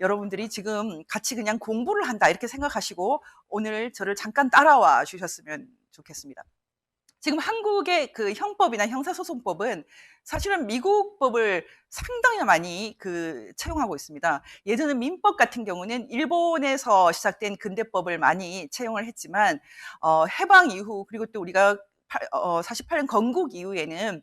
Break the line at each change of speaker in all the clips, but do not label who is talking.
여러분들이 지금 같이 그냥 공부를 한다 이렇게 생각하시고 오늘 저를 잠깐 따라와 주셨으면 좋겠습니다. 지금 한국의 그 형법이나 형사소송법은 사실은 미국 법을 상당히 많이 그 채용하고 있습니다. 예전에 민법 같은 경우는 일본에서 시작된 근대법을 많이 채용을 했지만 어, 해방 이후 그리고 또 우리가 팔- 어, 48년 건국 이후에는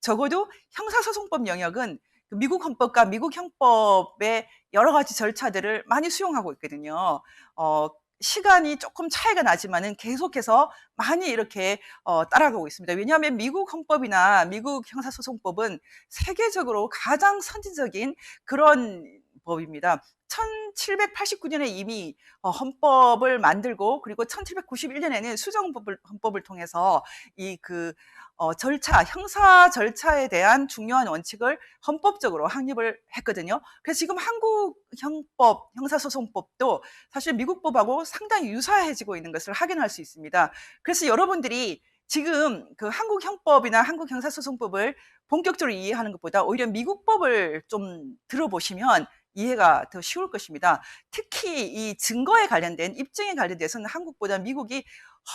적어도 형사소송법 영역은 그 미국 헌법과 미국 형법의 여러 가지 절차들을 많이 수용하고 있거든요. 어, 시간이 조금 차이가 나지만은 계속해서 많이 이렇게 어, 따라가고 있습니다. 왜냐하면 미국 헌법이나 미국 형사소송법은 세계적으로 가장 선진적인 그런 법입니다. 1789년에 이미 어, 헌법을 만들고 그리고 1791년에는 수정법을 헌법을 통해서 이그 어, 절차, 형사 절차에 대한 중요한 원칙을 헌법적으로 확립을 했거든요. 그래서 지금 한국 형법, 형사소송법도 사실 미국 법하고 상당히 유사해지고 있는 것을 확인할 수 있습니다. 그래서 여러분들이 지금 그 한국 형법이나 한국 형사소송법을 본격적으로 이해하는 것보다 오히려 미국 법을 좀 들어보시면 이해가 더 쉬울 것입니다. 특히 이 증거에 관련된 입증에 관련돼서는 한국보다 미국이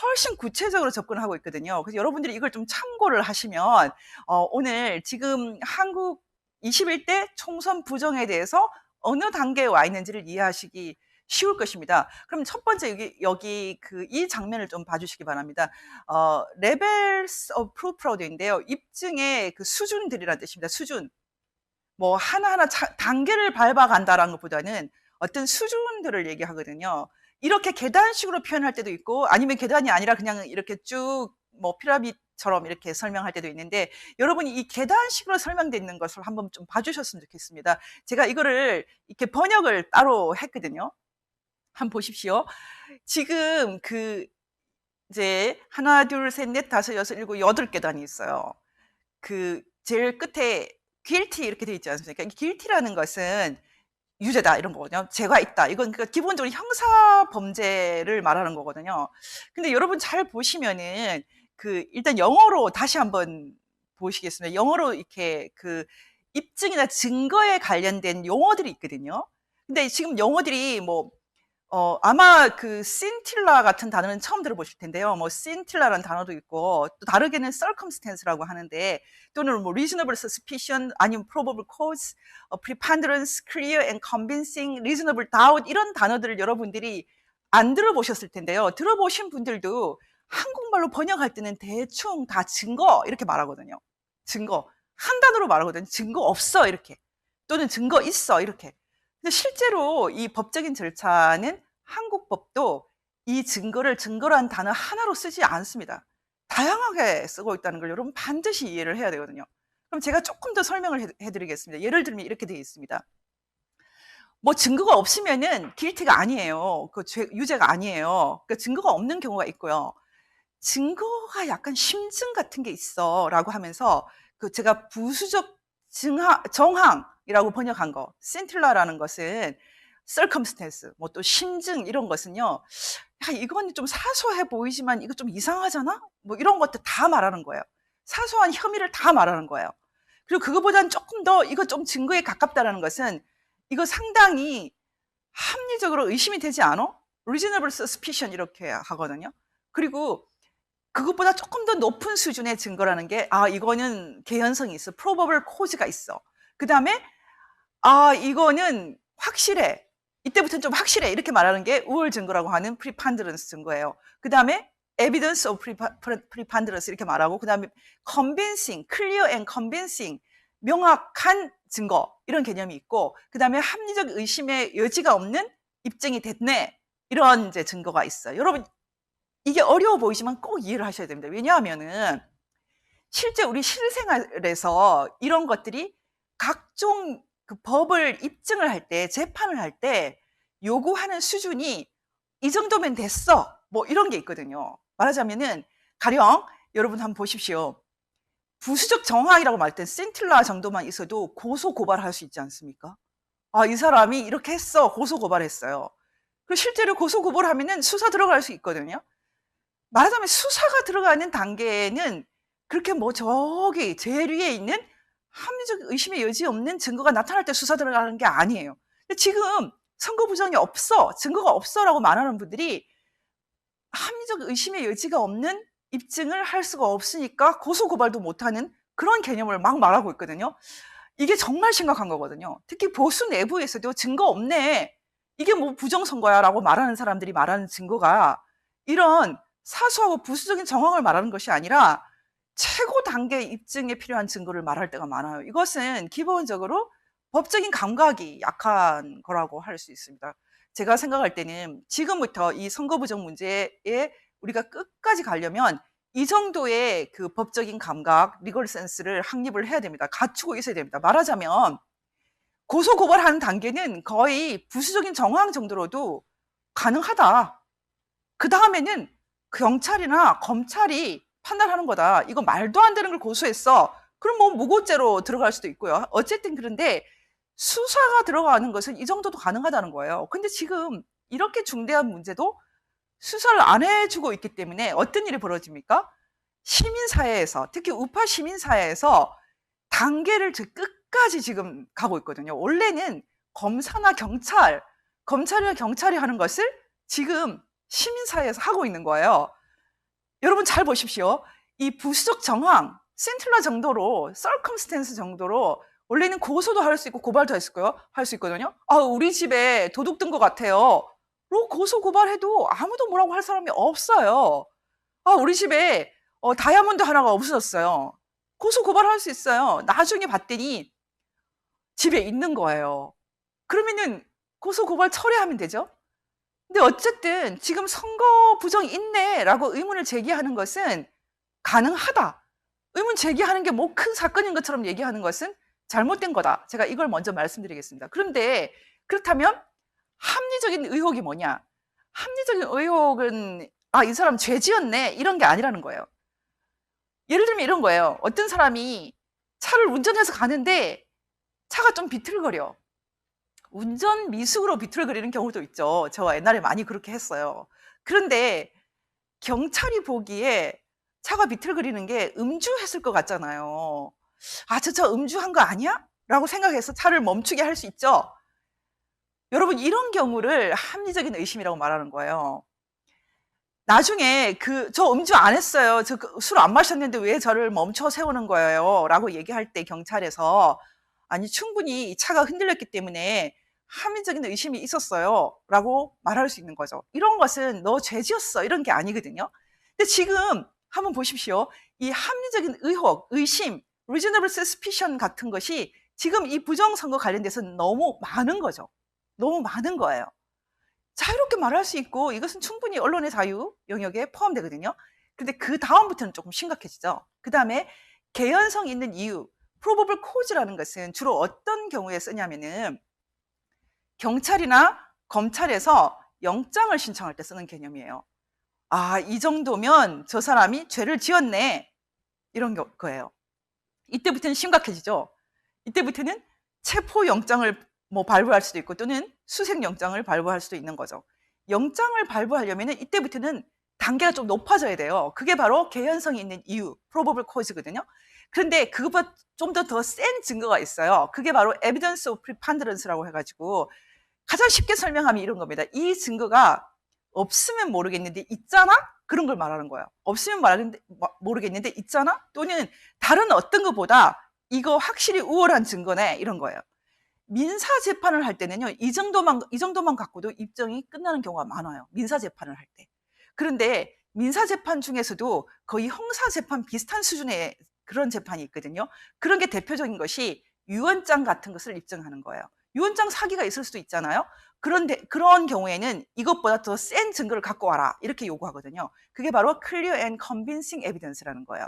훨씬 구체적으로 접근하고 있거든요. 그래서 여러분들이 이걸 좀 참고를 하시면 어, 오늘 지금 한국 21대 총선 부정에 대해서 어느 단계에 와 있는지를 이해하시기 쉬울 것입니다. 그럼 첫 번째 여기 여기 그 이 장면을 좀 봐주시기 바랍니다. 어, levels of proof인데요. 입증의 그 수준들이라는 뜻입니다. 수준. 뭐 하나하나 차- 단계를 밟아간다라는 것보다는 어떤 수준들을 얘기하거든요. 이렇게 계단식으로 표현할 때도 있고 아니면 계단이 아니라 그냥 이렇게 쭉 뭐 피라미드처럼 이렇게 설명할 때도 있는데 여러분이 이 계단식으로 설명되어 있는 것을 한번 좀 봐주셨으면 좋겠습니다. 제가 이거를 이렇게 번역을 따로 했거든요. 한번 보십시오. 지금 그 이제 하나, 둘, 셋, 넷, 다섯, 여섯, 일곱, 여덟 계단이 있어요. 그 제일 끝에 guilty 이렇게 되어 있지 않습니까? 이 guilty라는 것은 유죄다 이런 거거든요. 죄가 있다. 이건 그 기본적으로 형사 범죄를 말하는 거거든요. 근데 여러분 잘 보시면은 그 일단 영어로 다시 한번 보시겠습니다. 영어로 이렇게 그 입증이나 증거에 관련된 용어들이 있거든요. 근데 지금 용어들이 뭐 어, 아마 그 신틸라 같은 단어는 처음 들어보실 텐데요. 뭐 신틸라라는 단어도 있고 또 다르게는 circumstance라고 하는데 또는 뭐 reasonable suspicion 아니면 probable cause, 어, preponderance, clear and convincing, reasonable doubt 이런 단어들을 여러분들이 안 들어보셨을 텐데요. 들어보신 분들도 한국말로 번역할 때는 대충 다 증거 이렇게 말하거든요. 증거 한 단어로 말하거든요. 증거 없어 이렇게 또는 증거 있어 이렇게. 근데 실제로 이 법적인 절차는 한국 법도 이 증거를 증거라는 단어 하나로 쓰지 않습니다. 다양하게 쓰고 있다는 걸 여러분 반드시 이해를 해야 되거든요. 그럼 제가 조금 더 설명을 해- 해드리겠습니다. 예를 들면 이렇게 되어 있습니다. 뭐 증거가 없으면은 길티가 아니에요. 그 죄, 유죄가 아니에요. 그 증거가 없는 경우가 있고요. 증거가 약간 심증 같은 게 있어라고 하면서 그 제가 부수적 증하, 정황 이라고 번역한 거, 센틸라라는 것은 circumstance, 뭐 또 심증 이런 것은요. 야, 이건 좀 사소해 보이지만 이거 좀 이상하잖아? 뭐 이런 것들 다 말하는 거예요. 사소한 혐의를 다 말하는 거예요. 그리고 그거보다는 조금 더 이거 좀 증거에 가깝다라는 것은 이거 상당히 합리적으로 의심이 되지 않아? reasonable suspicion 이렇게 하거든요. 그리고 그것보다 조금 더 높은 수준의 증거라는 게, 아, 이거는 개연성이 있어. probable cause가 있어. 그 다음에, 아, 이거는 확실해. 이때부터는 좀 확실해. 이렇게 말하는 게 우월 증거라고 하는 preponderance 증거예요. 그 다음에 evidence of preponderance 이렇게 말하고, 그 다음에 convincing, clear and convincing, 명확한 증거, 이런 개념이 있고, 그 다음에 합리적 의심의 여지가 없는 입증이 됐네. 이런 이제 증거가 있어요. 여러분, 이게 어려워 보이지만 꼭 이해를 하셔야 됩니다. 왜냐하면은 실제 우리 실생활에서 이런 것들이 각종 그 법을 입증을 할 때, 재판을 할 때 요구하는 수준이 이 정도면 됐어. 뭐 이런 게 있거든요. 말하자면은 가령 여러분 한번 보십시오. 부수적 정황이라고 말할 때 센틸라 정도만 있어도 고소 고발할 수 있지 않습니까? 아, 이 사람이 이렇게 했어. 고소 고발했어요. 그리고 실제로 고소 고발하면은 수사 들어갈 수 있거든요. 말하자면 수사가 들어가는 단계는 그렇게 뭐 저기 제일 위에 있는 합리적 의심의 여지 없는 증거가 나타날 때 수사 들어가는 게 아니에요. 지금 선거 부정이 없어, 증거가 없어라고 말하는 분들이 합리적 의심의 여지가 없는 입증을 할 수가 없으니까 고소 고발도 못하는 그런 개념을 막 말하고 있거든요. 이게 정말 심각한 거거든요. 특히 보수 내부에서도 증거 없네. 이게 뭐 부정선거야라고 말하는 사람들이 말하는 증거가 이런 사소하고 부수적인 정황을 말하는 것이 아니라 최고 단계 입증에 필요한 증거를 말할 때가 많아요. 이것은 기본적으로 법적인 감각이 약한 거라고 할 수 있습니다. 제가 생각할 때는 지금부터 이 선거 부정 문제에 우리가 끝까지 가려면 이 정도의 그 법적인 감각, 리걸 센스를 확립을 해야 됩니다. 갖추고 있어야 됩니다. 말하자면 고소 고발하는 단계는 거의 부수적인 정황 정도로도 가능하다. 그 다음에는 경찰이나 검찰이 판단하는 거다. 이거 말도 안 되는 걸 고소했어. 그럼 뭐 무고죄로 들어갈 수도 있고요. 어쨌든 그런데 수사가 들어가는 것은 이 정도도 가능하다는 거예요. 근데 지금 이렇게 중대한 문제도 수사를 안 해주고 있기 때문에 어떤 일이 벌어집니까? 시민사회에서, 특히 우파 시민사회에서 단계를 저 끝까지 지금 가고 있거든요. 원래는 검사나 경찰, 검찰이나 경찰이 하는 것을 지금 시민사회에서 하고 있는 거예요. 여러분 잘 보십시오. 이 부수적 정황, 센틀라 정도로, 썰컴스텐스 정도로 원래는 고소도 할 수 있고 고발도 할 수 있고요. 할 수 있거든요. 아, 우리 집에 도둑 든 것 같아요. 로 고소 고발해도 아무도 뭐라고 할 사람이 없어요. 아, 우리 집에 어, 다이아몬드 하나가 없어졌어요. 고소 고발할 수 있어요. 나중에 봤더니 집에 있는 거예요. 그러면은 고소 고발 처리하면 되죠. 근데 어쨌든 지금 선거 부정이 있네라고 의문을 제기하는 것은 가능하다. 의문 제기하는 게 뭐 큰 사건인 것처럼 얘기하는 것은 잘못된 거다. 제가 이걸 먼저 말씀드리겠습니다. 그런데 그렇다면 합리적인 의혹이 뭐냐? 합리적인 의혹은 아, 이 사람 죄 지었네. 이런 게 아니라는 거예요. 예를 들면 이런 거예요. 어떤 사람이 차를 운전해서 가는데 차가 좀 비틀거려. 운전 미숙으로 비틀거리는 경우도 있죠. 저 옛날에 많이 그렇게 했어요. 그런데 경찰이 보기에 차가 비틀거리는 게 음주했을 것 같잖아요. 아, 저 차 음주한 거 아니야? 라고 생각해서 차를 멈추게 할 수 있죠. 여러분, 이런 경우를 합리적인 의심이라고 말하는 거예요. 나중에 그, 저 음주 안 했어요. 저 술 안 마셨는데 왜 저를 멈춰 세우는 거예요? 라고 얘기할 때 경찰에서 아니, 충분히 이 차가 흔들렸기 때문에 합리적인 의심이 있었어요. 라고 말할 수 있는 거죠. 이런 것은 너 죄지었어. 이런 게 아니거든요. 근데 지금 한번 보십시오. 이 합리적인 의혹, 의심, reasonable suspicion 같은 것이 지금 이 부정선거 관련돼서 너무 많은 거죠. 너무 많은 거예요. 자유롭게 말할 수 있고 이것은 충분히 언론의 자유 영역에 포함되거든요. 근데 그 다음부터는 조금 심각해지죠. 그 다음에 개연성 있는 이유, probable cause라는 것은 주로 어떤 경우에 쓰냐면은 경찰이나 검찰에서 영장을 신청할 때 쓰는 개념이에요. 아, 이 정도면 저 사람이 죄를 지었네. 이런 거예요. 이때부터는 심각해지죠. 이때부터는 체포 영장을 뭐 발부할 수도 있고 또는 수색 영장을 발부할 수도 있는 거죠. 영장을 발부하려면 이때부터는 단계가 좀 높아져야 돼요. 그게 바로 개연성이 있는 이유, probable cause거든요. 그런데 그것보다 좀 더 더 센 증거가 있어요. 그게 바로 evidence of preponderance라고 해가지고 가장 쉽게 설명하면 이런 겁니다. 이 증거가 없으면 모르겠는데 있잖아? 그런 걸 말하는 거예요. 없으면 말하는데, 모르겠는데 있잖아? 또는 다른 어떤 것보다 이거 확실히 우월한 증거네 이런 거예요. 민사 재판을 할 때는요. 이 정도만 이 정도만 갖고도 입증이 끝나는 경우가 많아요. 민사 재판을 할 때. 그런데 민사 재판 중에서도 거의 형사 재판 비슷한 수준의 그런 재판이 있거든요. 그런 게 대표적인 것이 유언장 같은 것을 입증하는 거예요. 유언장 사기가 있을 수도 있잖아요. 그런데 그런 경우에는 이것보다 더 센 증거를 갖고 와라 이렇게 요구하거든요. 그게 바로 clear and convincing evidence라는 거예요.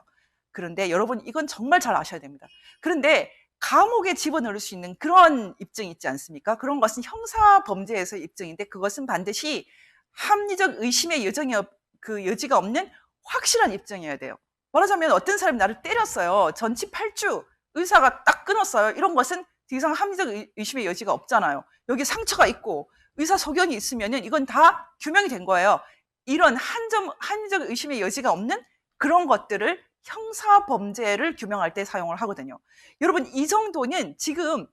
그런데 여러분 이건 정말 잘 아셔야 됩니다. 그런데 감옥에 집어넣을 수 있는 그런 입증이 있지 않습니까? 그런 것은 형사 범죄에서 입증인데 그것은 반드시 합리적 의심의 여정이 그 여지가 없는 확실한 입증이어야 돼요. 말하자면 어떤 사람이 나를 때렸어요. 전치 8주 의사가 딱 끊었어요. 이런 것은 더 이상 합리적 의심의 여지가 없잖아요. 여기 상처가 있고 의사 소견이 있으면은 이건 다 규명이 된 거예요. 이런 한점 합리적 의심의 여지가 없는 그런 것들을 형사 범죄를 규명할 때 사용을 하거든요. 여러분 이 정도는 지금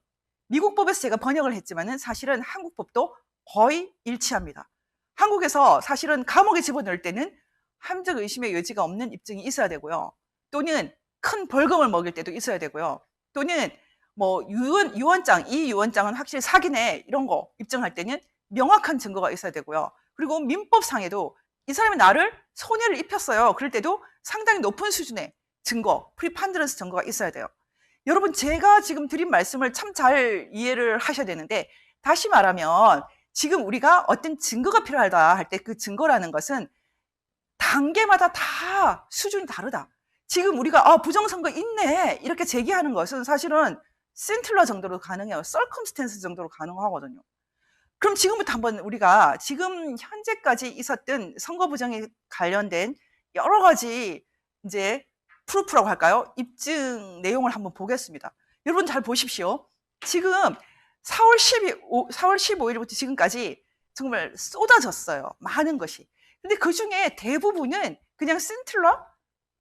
미국 법에서 제가 번역을 했지만은 사실은 한국 법도 거의 일치합니다. 한국에서 사실은 감옥에 집어넣을 때는 함정 의심의 여지가 없는 입증이 있어야 되고요. 또는 큰 벌금을 먹일 때도 있어야 되고요. 또는 뭐 유언 유언장 이 유언장은 확실히 사기네 이런 거 입증할 때는 명확한 증거가 있어야 되고요. 그리고 민법상에도 이 사람이 나를 손해를 입혔어요. 그럴 때도 상당히 높은 수준의 증거, 프리판드런스 증거가 있어야 돼요. 여러분 제가 지금 드린 말씀을 참 잘 이해를 하셔야 되는데 다시 말하면 지금 우리가 어떤 증거가 필요하다 할 때 그 증거라는 것은 단계마다 다 수준이 다르다. 지금 우리가 아 부정선거 있네 이렇게 제기하는 것은 사실은 센틀러 정도로 가능해요. 썰컴스텐스 정도로 가능하거든요. 그럼 지금부터 한번 우리가 지금 현재까지 있었던 선거 부정에 관련된 여러 가지 이제 프루프라고 할까요? 입증 내용을 한번 보겠습니다. 여러분 잘 보십시오. 지금 4월 12, 4월 15일부터 지금까지 정말 쏟아졌어요. 많은 것이. 근데 그 중에 대부분은 그냥 센틀러?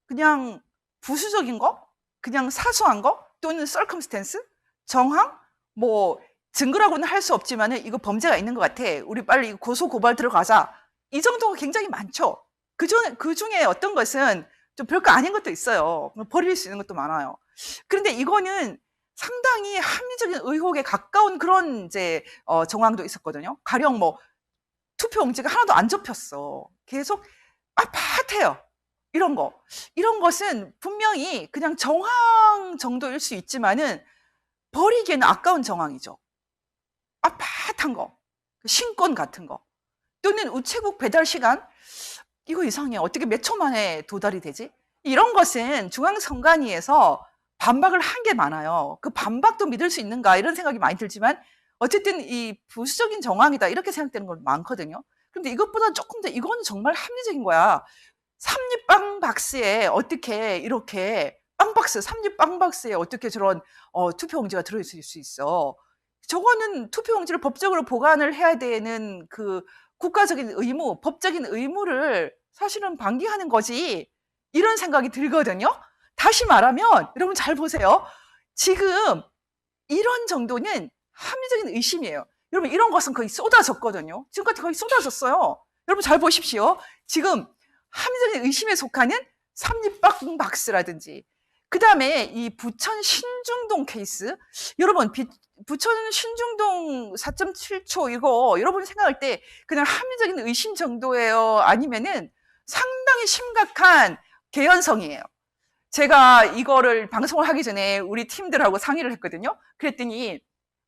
그냥 부수적인 거? 그냥 사소한 거? 또는 썰컴스텐스? 정황? 뭐 증거라고는 할 수 없지만은 이거 범죄가 있는 것 같아. 우리 빨리 고소 고발 들어가자. 이 정도가 굉장히 많죠. 그 중에 그 중에 어떤 것은 좀 별거 아닌 것도 있어요. 버릴 수 있는 것도 많아요. 그런데 이거는 상당히 합리적인 의혹에 가까운 그런 이제 어, 정황도 있었거든요. 가령 뭐 투표 용지가 하나도 안 접혔어. 계속 아파트요. 이런 거. 이런 것은 분명히 그냥 정황 정도일 수 있지만은 버리기에는 아까운 정황이죠. 아파트한 거. 신권 같은 거. 또는 우체국 배달 시간. 이거 이상해. 어떻게 몇 초 만에 도달이 되지? 이런 것은 중앙선관위에서 반박을 한 게 많아요. 그 반박도 믿을 수 있는가 이런 생각이 많이 들지만 어쨌든 이 부수적인 정황이다 이렇게 생각되는 건 많거든요. 근데 이것보다 조금 더 이거는 정말 합리적인 거야. 삼립빵 박스에 어떻게 이렇게 빵박스, 삼립빵 박스에 어떻게 저런 어, 투표용지가 들어있을 수 있어. 저거는 투표용지를 법적으로 보관을 해야 되는 그 국가적인 의무, 법적인 의무를 사실은 방기하는 거지. 이런 생각이 들거든요. 다시 말하면 여러분 잘 보세요. 지금 이런 정도는 합리적인 의심이에요. 여러분 이런 것은 거의 쏟아졌거든요. 지금까지 거의 쏟아졌어요. 여러분 잘 보십시오. 지금 합리적인 의심에 속하는 삼립박 박스라든지 그 다음에 이 부천 신중동 케이스 여러분 비- 부천 신중동 4.7초 이거 여러분 생각할 때 그냥 합리적인 의심 정도예요 아니면은 상당히 심각한 개연성이에요 제가 이거를 방송을 하기 전에 우리 팀들하고 상의를 했거든요 그랬더니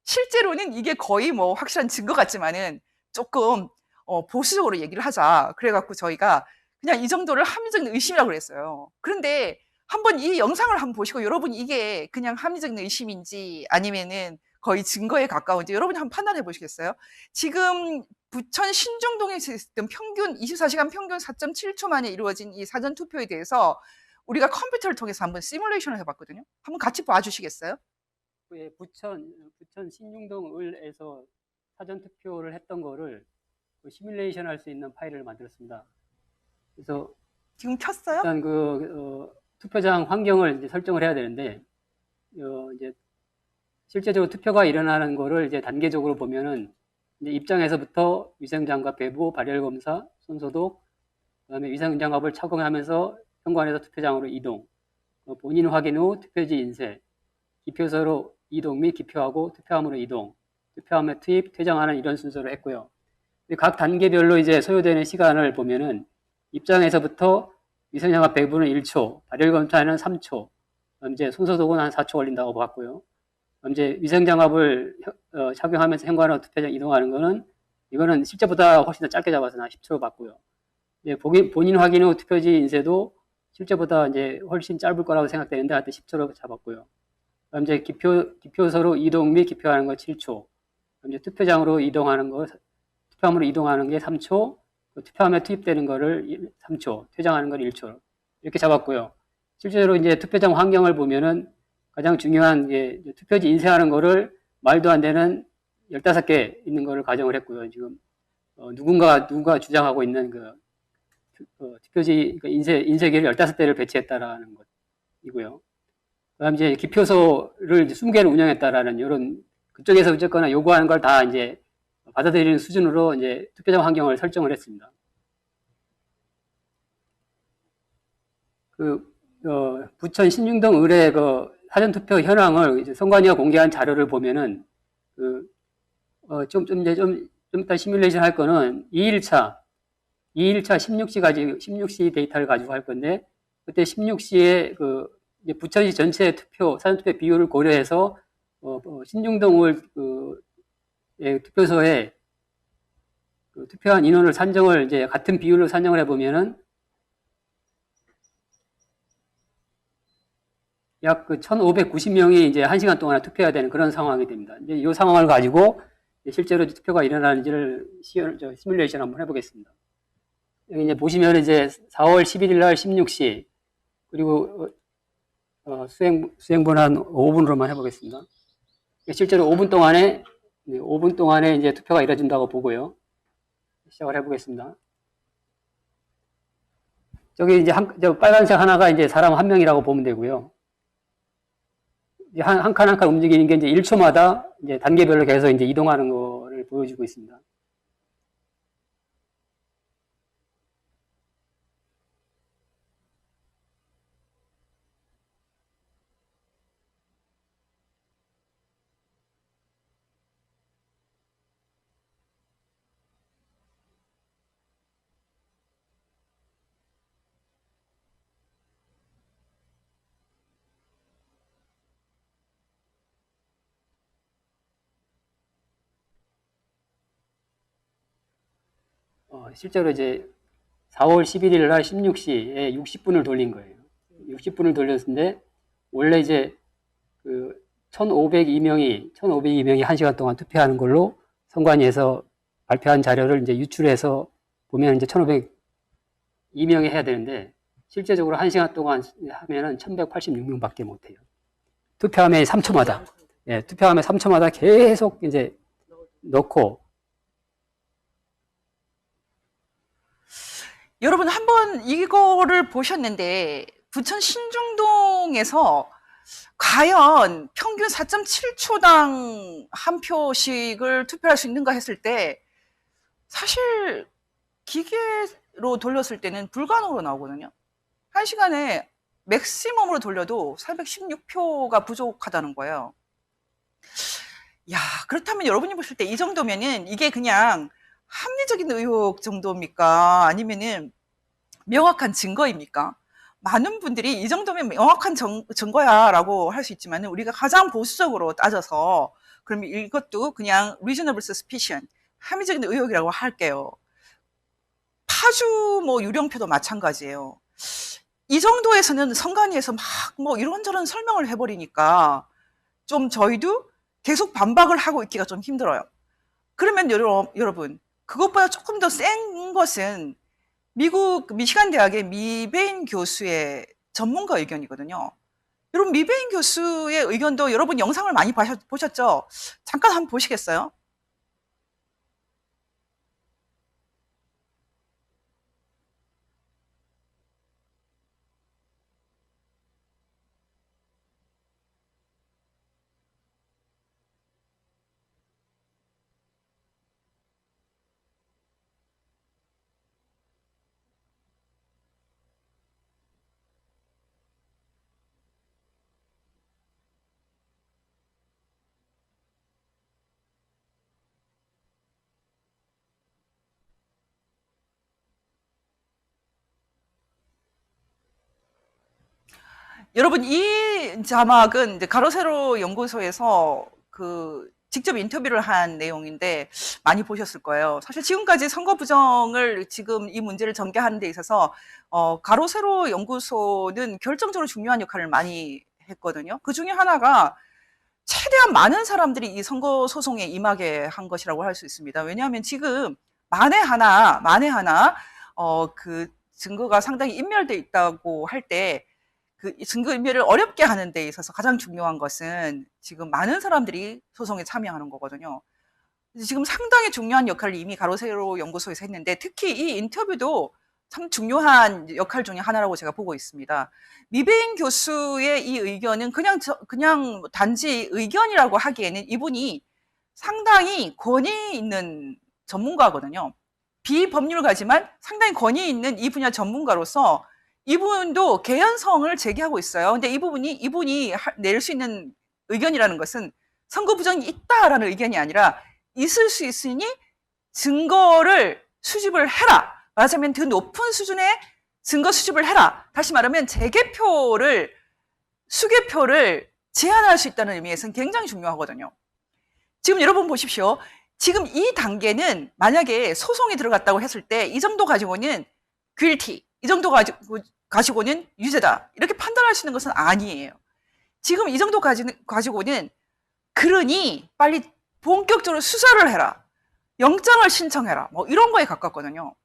실제로는 이게 거의 뭐 확실한 증거 같지만은 조금 어, 보수적으로 얘기를 하자 그래갖고 저희가 그냥 이 정도를 합리적인 의심이라고 그랬어요 그런데 한번 이 영상을 한번 보시고 여러분 이게 그냥 합리적인 의심인지 아니면은 거의 증거에 가까운지 여러분이 한번 판단해 보시겠어요? 지금 부천 신중동에 있었던 평균 24시간 평균 4.7초 만에 이루어진 이 사전 투표에 대해서 우리가 컴퓨터를 통해서 한번 시뮬레이션을 해봤거든요. 한번 같이 봐주시겠어요?
예, 부천 부천 신중동을에서 사전 투표를 했던 거를 그 시뮬레이션 할 수 있는 파일을 만들었습니다. 그래서
지금 켰어요?
일단 그 어, 투표장 환경을 이제 설정을 해야 되는데 어, 이제 실제적으로 투표가 일어나는 거를 이제 단계적으로 보면은 이제 입장에서부터 위생장갑 배부, 발열 검사, 손소독, 그다음에 위생장갑을 착용하면서 현관에서 투표장으로 이동, 어, 본인 확인 후 투표지 인쇄, 기표소로 이동 및 기표하고 투표함으로 이동, 투표함에 투입, 퇴장하는 이런 순서를 했고요. 각 단계별로 이제 소요되는 시간을 보면은 입장에서부터 위생장갑 배부는 1초, 발열 검사는 3초, 그다음 이제 손소독은 한 4초 걸린다고 봤고요. 이제 위생장갑을 혀- 어, 착용하면서 현관으로 투표장 이동하는 거는 이거는 실제보다 훨씬 더 짧게 잡아서 한 10초 봤고요. 이제 본인 확인 후 투표지 인쇄도 실제보다 이제 훨씬 짧을 거라고 생각되는데 하여튼 10초로 잡았고요. 이제 기표 기표소로 이동 및 기표하는 거 7초. 그다음 이제 투표장으로 이동하는 거 투표함으로 이동하는 게 3초. 그 투표함에 투입되는 거를 3초, 퇴장하는 걸 1초. 이렇게 잡았고요. 실제로 이제 투표장 환경을 보면은 가장 중요한 게 투표지 인쇄하는 거를 말도 안 되는 15개 있는 거를 가정을 했고요. 지금 어, 누군가 누군가 주장하고 있는 그 투- 어, 투표지 그 인쇄 인쇄기를 15대를 배치했다라는 것이고요. 그다음 이제 기표소를 이제 20개를 운영했다라는 이런 그쪽에서 어쨌거나 요구하는 걸 다 이제 받아들이는 수준으로 이제 투표장 환경을 설정을 했습니다. 그 어, 부천 신중동 의뢰 그 사전 투표 현황을 이제 선관위가 공개한 자료를 보면은 그좀좀 이제 좀 좀 이따 시뮬레이션 할 거는 2일차 2일차 16시 가지고 16시 데이터를 가지고 할 건데 그때 16시에 그 부천시 전체 투표 사전 투표 비율을 고려해서 어, 어, 신중동을 그 예, 투표소에 그 투표한 인원을 산정을 이제 같은 비율로 산정을 해보면은 약 그 1,590명이 이제 한 시간 동안 투표해야 되는 그런 상황이 됩니다. 이제 이 상황을 가지고 실제로 투표가 일어나는지를 시연, 저, 시뮬레이션 한번 해보겠습니다. 여기 이제 보시면 이제 4월 11일 날 16시 그리고 수행 수행분 한 5분으로만 해보겠습니다. 실제로 5분 동안에 네, 5분 동안에 이제 투표가 이루어진다고 보고요. 시작을 해보겠습니다. 저기 이제 한, 저 빨간색 하나가 이제 사람 한 명이라고 보면 되고요. 한 칸 한 칸 움직이는 게 이제 1초마다 이제 단계별로 계속 이제 이동하는 거를 보여주고 있습니다. 실제로 이제 4월 11일 날 16시에 60분을 돌린 거예요. 60분을 돌렸는데 원래 이제 그 1,502명이 1,502명이 1시간 동안 투표하는 걸로 선관위에서 발표한 자료를 이제 유출해서 보면 이제 1,502명이 해야 되는데 실제적으로 1시간 동안 하면은 1,186명밖에 못 해요. 투표함에 3초마다 예, 투표함에 3초마다 계속 이제 넣고
여러분 한번 이거를 보셨는데 부천 신중동에서 과연 평균 4.7초당 한 표씩을 투표할 수 있는가 했을 때 사실 기계로 돌렸을 때는 불가능으로 나오거든요. 한 시간에 맥시멈으로 돌려도 416표가 부족하다는 거예요. 야, 그렇다면 여러분이 보실 때 이 정도면은 이게 그냥 합리적인 의혹 정도입니까? 아니면은 명확한 증거입니까? 많은 분들이 이 정도면 명확한 정, 증거야라고 할 수 있지만 우리가 가장 보수적으로 따져서 그러면 이것도 그냥 reasonable suspicion, 합리적인 의혹이라고 할게요. 파주 뭐 유령표도 마찬가지예요. 이 정도에서는 선관위에서 막 뭐 이런저런 설명을 해버리니까 좀 저희도 계속 반박을 하고 있기가 좀 힘들어요. 그러면 여러, 여러분 그것보다 조금 더 센 것은 미국 미시간 대학의 미베인 교수의 전문가 의견이거든요. 여러분 미베인 교수의 의견도 여러분 영상을 많이 보셨, 보셨죠? 잠깐 한번 보시겠어요? 여러분 이 자막은 가로세로 연구소에서 그 직접 인터뷰를 한 내용인데 많이 보셨을 거예요. 사실 지금까지 선거 부정을 지금 이 문제를 전개하는 데 있어서 어, 가로세로 연구소는 결정적으로 중요한 역할을 많이 했거든요. 그 중에 하나가 최대한 많은 사람들이 이 선거 소송에 임하게 한 것이라고 할 수 있습니다. 왜냐하면 지금 만에 하나, 만에 하나, 어, 그 증거가 상당히 인멸돼 있다고 할 때, 그 증거 인멸을 어렵게 하는 데 있어서 가장 중요한 것은 지금 많은 사람들이 소송에 참여하는 거거든요. 지금 상당히 중요한 역할을 이미 가로세로 연구소에서 했는데 특히 이 인터뷰도 참 중요한 역할 중에 하나라고 제가 보고 있습니다. 미베인 교수의 이 의견은 그냥 저, 그냥 단지 의견이라고 하기에는 이분이 상당히 권위 있는 전문가거든요. 비법률가지만 상당히 권위 있는 이 분야 전문가로서 이분도 개연성을 제기하고 있어요. 근데 이 부분이 이분이 하- 낼수 있는 의견이라는 것은 선거 부정이 있다라는 의견이 아니라 있을 수 있으니 증거를 수집을 해라. 말하자면 더 높은 수준의 증거 수집을 해라. 다시 말하면 재개표를 수개표를 제한할 수 있다는 의미에서는 굉장히 중요하거든요. 지금 여러분 보십시오. 지금 이 단계는 만약에 소송이 들어갔다고 했을 때 이 정도 가지고는 guilty, 이 정도 가지고, 가지고는 유죄다. 이렇게 있는 것은 아니에요. 지금 이 정도 가지, 가지고는 그러니 빨리 본격적으로 수사를 해라. 영장을 신청해라. 뭐 이런 거에 가깝거든요.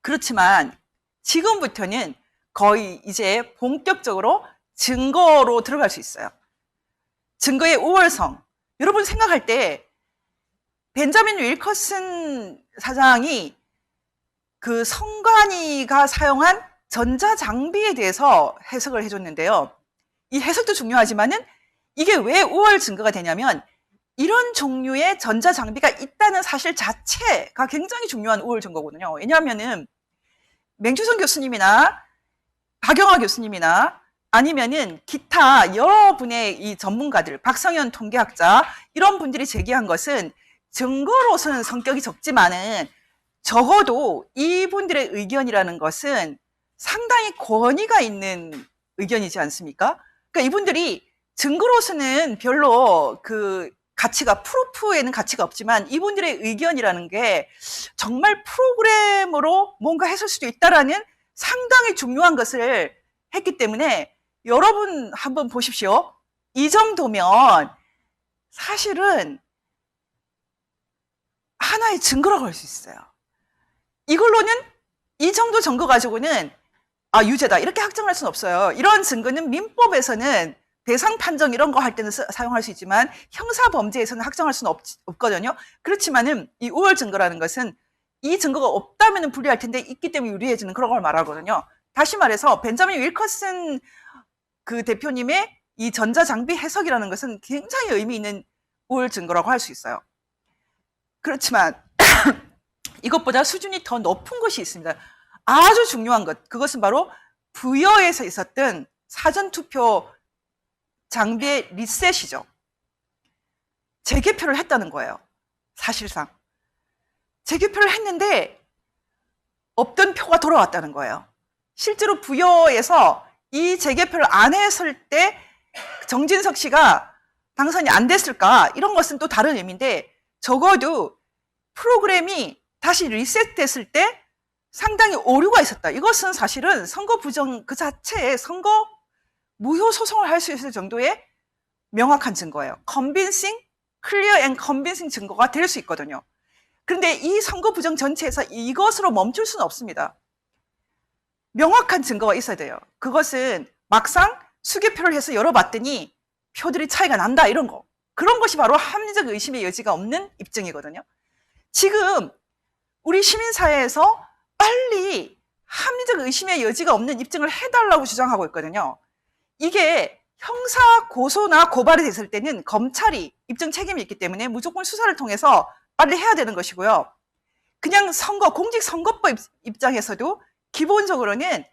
그렇지만 지금부터는 거의 이제 본격적으로 증거로 들어갈 수 있어요. 증거의 우월성. 여러분 생각할 때 벤자민 윌커슨 사장이 그 성관이가 사용한 전자 장비에 대해서 해석을 해줬는데요. 이 해석도 중요하지만은 이게 왜 우월 증거가 되냐면 이런 종류의 전자 장비가 있다는 사실 자체가 굉장히 중요한 우월 증거거든요. 왜냐하면은 맹주성 교수님이나 박영하 교수님이나 아니면은 기타 여러 분의 이 전문가들, 박성현 통계학자 이런 분들이 제기한 것은 증거로서는 성격이 적지만은 적어도 이분들의 의견이라는 것은 상당히 권위가 있는 의견이지 않습니까? 그러니까 이분들이 증거로서는 별로 그 가치가 프루프에는 가치가 없지만 이분들의 의견이라는 게 정말 프로그램으로 뭔가 했을 수도 있다라는 상당히 중요한 것을 했기 때문에 여러분 한번 보십시오. 이 정도면 사실은 하나의 증거라고 할 수 있어요. 이걸로는 이 정도 증거 가지고는 아 유죄다 이렇게 확정할 수는 없어요. 이런 증거는 민법에서는 대상 판정 이런 거 할 때는 사, 사용할 수 있지만 형사 범죄에서는 확정할 수는 없, 없거든요. 그렇지만은 이 우월 증거라는 것은 이 증거가 없다면 불리할 텐데 있기 때문에 유리해지는 그런 걸 말하거든요. 다시 말해서 벤자민 윌커슨 그 대표님의 이 전자장비 해석이라는 것은 굉장히 의미 있는 우월 증거라고 할 수 있어요. 그렇지만 이것보다 수준이 더 높은 것이 있습니다. 아주 중요한 것. 그것은 바로 부여에서 있었던 사전투표 장비의 리셋이죠. 재개표를 했다는 거예요. 사실상. 재개표를 했는데 없던 표가 돌아왔다는 거예요. 실제로 부여에서 이 재개표를 안 했을 때 정진석 씨가 당선이 안 됐을까? 이런 것은 또 다른 의미인데 적어도 프로그램이 다시 리셋됐을 때 상당히 오류가 있었다. 이것은 사실은 선거 부정 그 자체에 선거 무효 소송을 할 수 있을 정도의 명확한 증거예요. convincing, clear and convincing 증거가 될 수 있거든요. 그런데 이 선거 부정 전체에서 이것으로 멈출 수는 없습니다. 명확한 증거가 있어야 돼요. 그것은 막상 수개표를 해서 열어봤더니 표들이 차이가 난다 이런 거. 그런 것이 바로 합리적 의심의 여지가 없는 입증이거든요. 지금 우리 시민사회에서 빨리 합리적 의심의 여지가 없는 입증을 해달라고 주장하고 있거든요. 이게 형사 고소나 고발이 됐을 때는 검찰이 입증 책임이 있기 때문에 무조건 수사를 통해서 빨리 해야 되는 것이고요. 그냥 선거, 공직 선거법 입장에서도 기본적으로는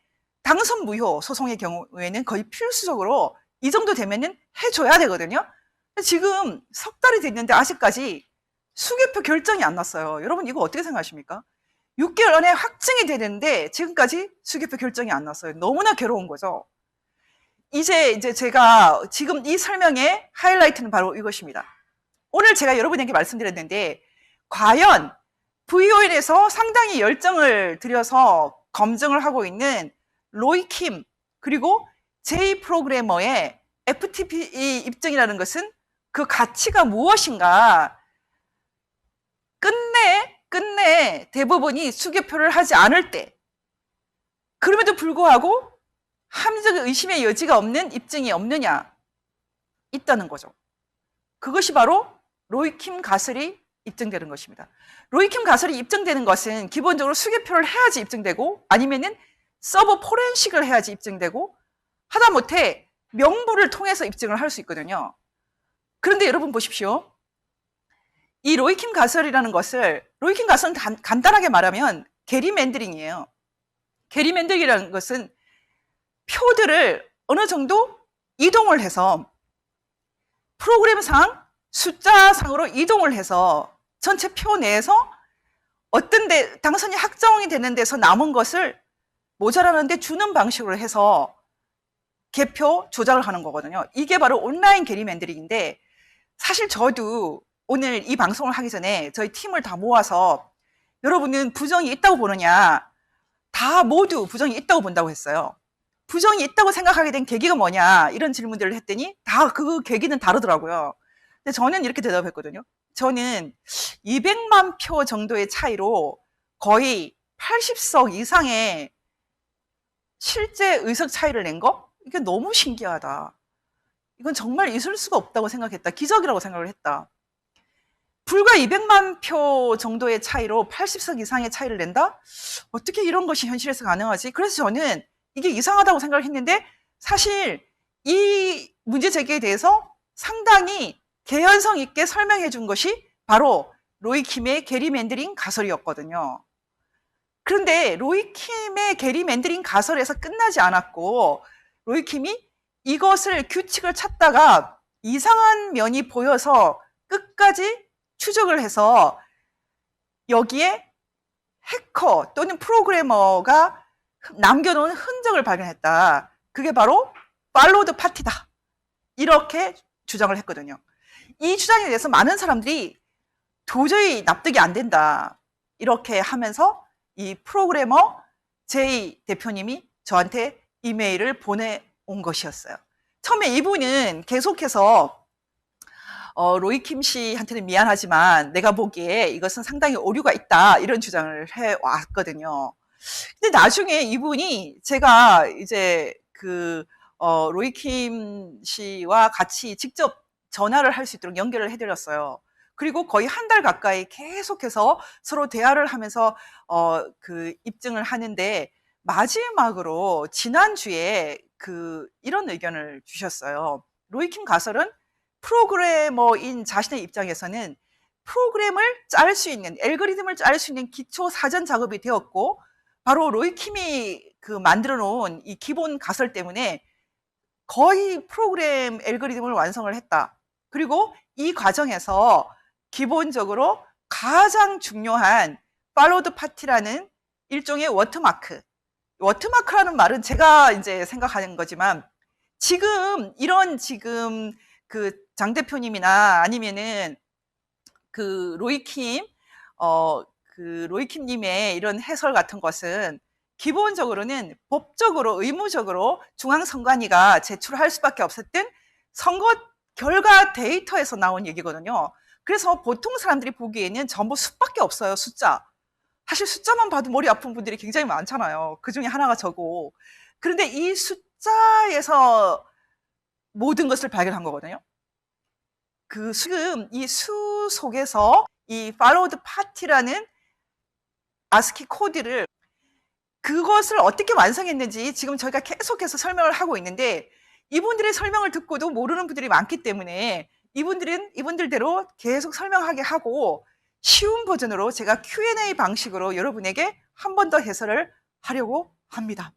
당선 무효 소송의 경우에는 거의 필수적으로 이 정도 되면은 해줘야 되거든요. 지금 석 달이 됐는데 아직까지 수개표 결정이 안 났어요. 여러분 이거 어떻게 생각하십니까? 6개월 안에 확정이 되는데 지금까지 수개표 결정이 안 났어요. 너무나 괴로운 거죠. 이제 이제 제가 지금 이 설명의 하이라이트는 바로 이것입니다. 오늘 제가 여러분에게 말씀드렸는데 과연 VOL에서 상당히 열정을 들여서 검증을 하고 있는 로이 킴 그리고 J 프로그래머의 FTP 입증이라는 것은 그 가치가 무엇인가 끝내 끝내 대부분이 수개표를 하지 않을 때 그럼에도 불구하고 합리적 의심의 여지가 없는 입증이 없느냐 있다는 거죠. 그것이 바로 로이킴 가설이 입증되는 것입니다. 로이킴 가설이 입증되는 것은 기본적으로 수개표를 해야지 입증되고 아니면은 서버 포렌식을 해야지 입증되고 하다못해 명부를 통해서 입증을 할 수 있거든요. 그런데 여러분 보십시오. 이 로이킴 가설이라는 것을 로이킴 가설은 간, 간단하게 말하면 게리맨드링이에요. 게리맨드링이라는 것은 표들을 어느 정도 이동을 해서 프로그램상 숫자상으로 이동을 해서 전체 표 내에서 어떤 데 당선이 확정이 되는 데서 남은 것을 모자라는데 주는 방식으로 해서 개표 조작을 하는 거거든요. 이게 바로 온라인 게리맨드링인데 사실 저도 오늘 이 방송을 하기 전에 저희 팀을 다 모아서 여러분은 부정이 있다고 보느냐 다 모두 부정이 있다고 본다고 했어요. 부정이 있다고 생각하게 된 계기가 뭐냐 이런 질문들을 했더니 다 그 계기는 다르더라고요. 근데 저는 이렇게 대답했거든요. 저는 200만 표 정도의 차이로 거의 80석 이상의 실제 의석 차이를 낸 거? 이게 너무 신기하다. 이건 정말 있을 수가 없다고 생각했다. 기적이라고 생각을 했다. 불과 200만 표 정도의 차이로 80석 이상의 차이를 낸다? 어떻게 이런 것이 현실에서 가능하지? 그래서 저는 이게 이상하다고 생각을 했는데 사실 이 문제 제기에 대해서 상당히 개연성 있게 설명해 준 것이 바로 로이킴의 게리 맨드링 가설이었거든요. 그런데 로이킴의 게리 맨드링 가설에서 끝나지 않았고 로이킴이 이것을 규칙을 찾다가 이상한 면이 보여서 끝까지 추적을 해서 여기에 해커 또는 프로그래머가 남겨놓은 흔적을 발견했다. 그게 바로 팔로드 파티다. 이렇게 주장을 했거든요. 이 주장에 대해서 많은 사람들이 도저히 납득이 안 된다. 이렇게 하면서 이 프로그래머 제이 대표님이 저한테 이메일을 보내온 것이었어요. 처음에 이분은 계속해서 어, 로이킴 씨한테는 미안하지만 내가 보기에 이것은 상당히 오류가 있다 이런 주장을 해 왔거든요. 근데 나중에 이분이 제가 이제 그 어, 로이킴 씨와 같이 직접 전화를 할 수 있도록 연결을 해드렸어요. 그리고 거의 한 달 가까이 계속해서 서로 대화를 하면서 어, 그 입증을 하는데 마지막으로 지난주에 그 이런 의견을 주셨어요. 로이킴 가설은 프로그래머인 자신의 입장에서는 프로그램을 짤 수 있는 알고리즘을 짤 수 있는 기초 사전 작업이 되었고 바로 로이 킴이 그 만들어 놓은 이 기본 가설 때문에 거의 프로그램 알고리즘을 완성을 했다. 그리고 이 과정에서 기본적으로 가장 중요한 팔로드 파티라는 일종의 워터마크. 워터마크라는 말은 제가 이제 생각하는 거지만 지금 이런 지금 그 장 대표님이나 아니면은 그 로이킴 어 그 로이킴 님의 이런 해설 같은 것은 기본적으로는 법적으로 의무적으로 중앙선관위가 제출할 수밖에 없었던 선거 결과 데이터에서 나온 얘기거든요. 그래서 보통 사람들이 보기에는 전부 숫밖에 없어요, 숫자. 사실 숫자만 봐도 머리 아픈 분들이 굉장히 많잖아요. 그 중에 하나가 저고. 그런데 이 숫자에서 모든 것을 발견한 거거든요. 그 지금 이 수 속에서 이 followed party라는 아스키 코드를 그것을 어떻게 완성했는지 지금 저희가 계속해서 설명을 하고 있는데 이분들의 설명을 듣고도 모르는 분들이 많기 때문에 이분들은 이분들대로 계속 설명하게 하고 쉬운 버전으로 제가 Q&A 방식으로 여러분에게 한 번 더 해설을 하려고 합니다.